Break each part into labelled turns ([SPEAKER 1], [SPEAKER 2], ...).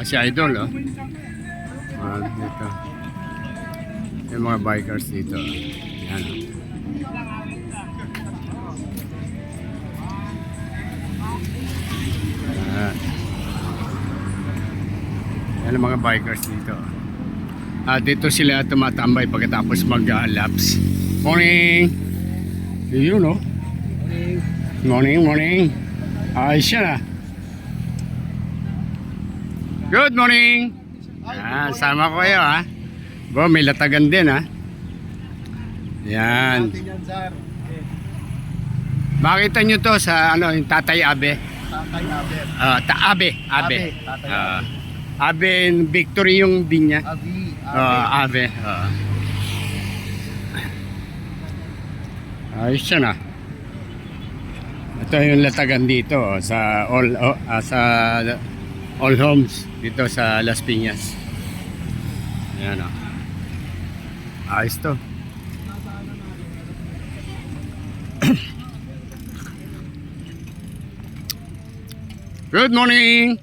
[SPEAKER 1] Ah, si Idol, oh. Ah, dito. Yung mga bikers dito. oh. Yan. oh. Ah. Yan ang mga bikers dito. Ah, dito sila tumatambay pagkatapos mag-laps. Morning! Yun, no? Morning, morning. Ayos siya na. Good morning! Yan, sama ko kayo, ha? Bo, may latagan din, ha? Yan.
[SPEAKER 2] Sir.
[SPEAKER 1] Makita nyo to sa, ano, yung Tatay Abe.
[SPEAKER 2] Tatay Abel.
[SPEAKER 1] Ah, ta Abe, Abe.
[SPEAKER 2] Abe,
[SPEAKER 1] Ah, Abe, Victory yung binya.
[SPEAKER 2] Abi.
[SPEAKER 1] Ah, Abe. ah. Ayos siya na. Ito yung latagan dito oh, sa all ah, sa all homes dito sa Las Piñas. Ayan oh. Ayos to. Good morning!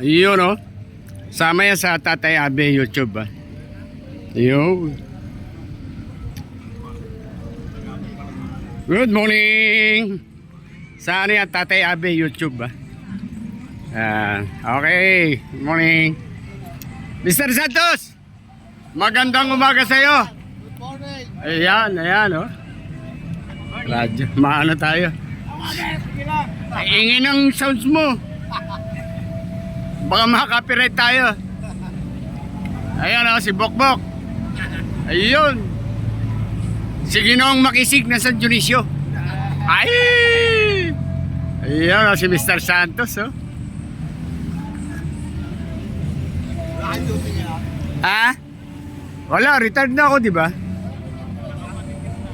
[SPEAKER 1] Yun oh. Sama yan sa Tatay Abe YouTube ah. Yun. Good morning! Saan yan Tatay Abe YouTube ba? Ah, okay. Good morning. Mr. Santos! Magandang umaga sa iyo.
[SPEAKER 2] Good morning.
[SPEAKER 1] Ayan, ayan oh. Radyo. Maano tayo? Ay, ingin ang sounds mo. Baka makaka-copyright tayo. Ayan oh, si Bokbok. Ayun. Si Ginoong Makisig na San Dionisio. Ay! Ayan oh, si Mr. Santos oh. Ha? Wala, retired na ako, di ba?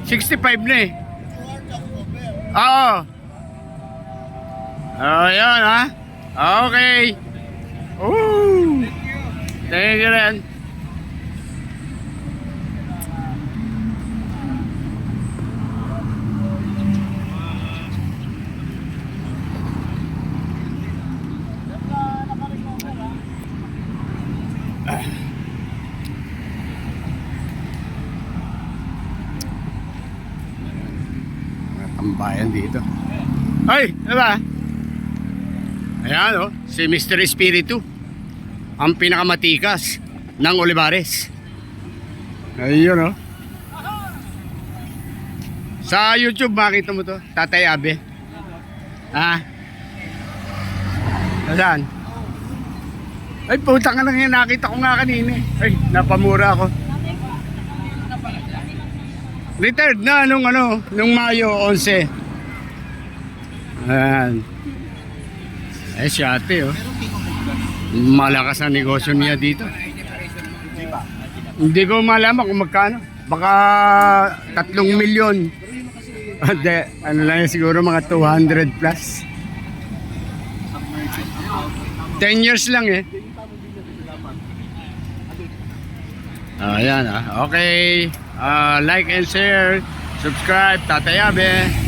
[SPEAKER 1] 65 na eh. Oo. Oh, yun ha. Okay. Ooh. Thank you rin. Mga tambayan dito. Ay, ano ba? Ayan oh, si Mr. Espiritu. Ang pinakamatikas ng Olivares. Ayun oh. Sa YouTube makita mo to, Tatay Abe. Ah. Nasaan? Ay, putang ka lang yan. Nakita ko nga kanina. eh. Ay, napamura ako. Retired na nung ano, nung Mayo 11. Ayan. Ay, si ate, oh. Malakas ang negosyo niya dito. Hindi ko malaman kung magkano. Baka tatlong milyon. Hindi, ano lang yan, siguro mga 200 plus. 10 years lang eh. Ayan ah. Okay. Ah, like and share. Subscribe. Tatay Abe.